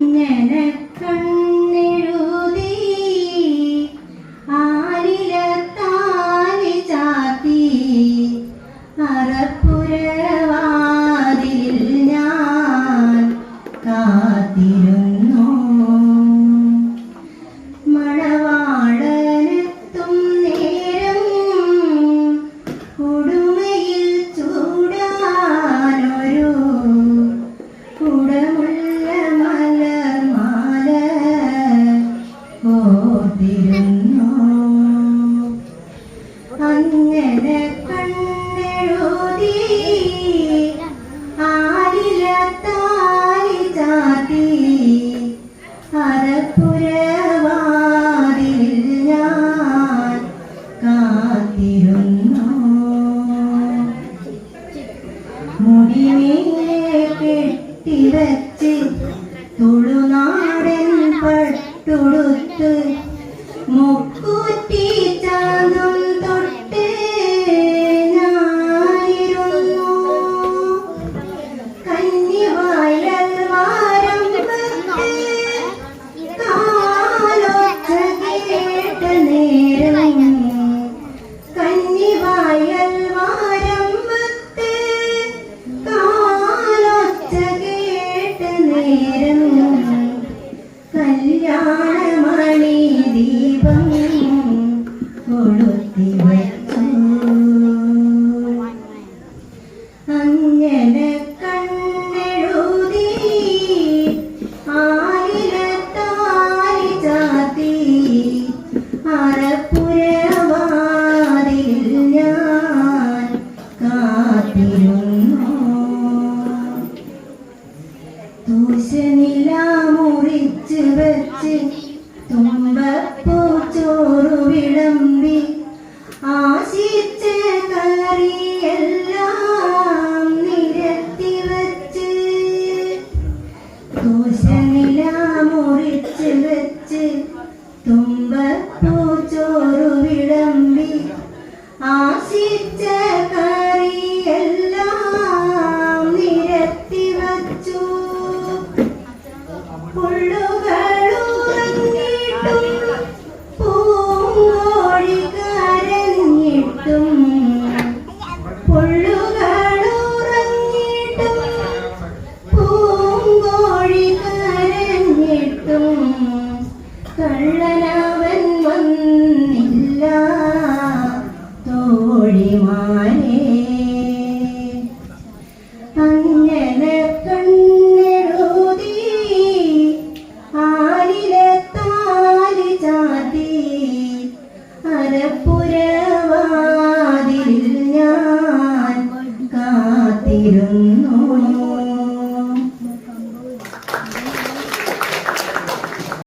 ഇങ്ങനെ അങ്ങനെ കണ്ണെഴുതി. ആലിലത്താലി ചാത്തി അറപ്പുരവാതിൽ ഞാൻ കാത്തിരുന്നു. മുടിമേലെ കെട്ടിവച്ച് തുളുനാടൻ പട്ടുടുത്ത് തൂശനില മുറിച്ച് വെച്ച് തുമ്പപ്പൂച്ചോറു വിളമ്പി ആശിച്ച് കറിയെല്ലാം നിരത്തി വച്ച് തൂശനില മുറിച്ച് വെച്ച് തുമ്പപ്പൂച്ചോറു വിളമ്പി ആശിച്ച കറിയെല്ലാം നിരത്തി വച്ചു. കള്ളനവൻ വന്നില്ല. തോഴിമാരെ അങ്ങനെ കണ്ണെഴുതി ആലിലത്താലി ചാത്തി അരപ്പുരവാതിൽ ഞാൻ കാത്തിരുന്നു.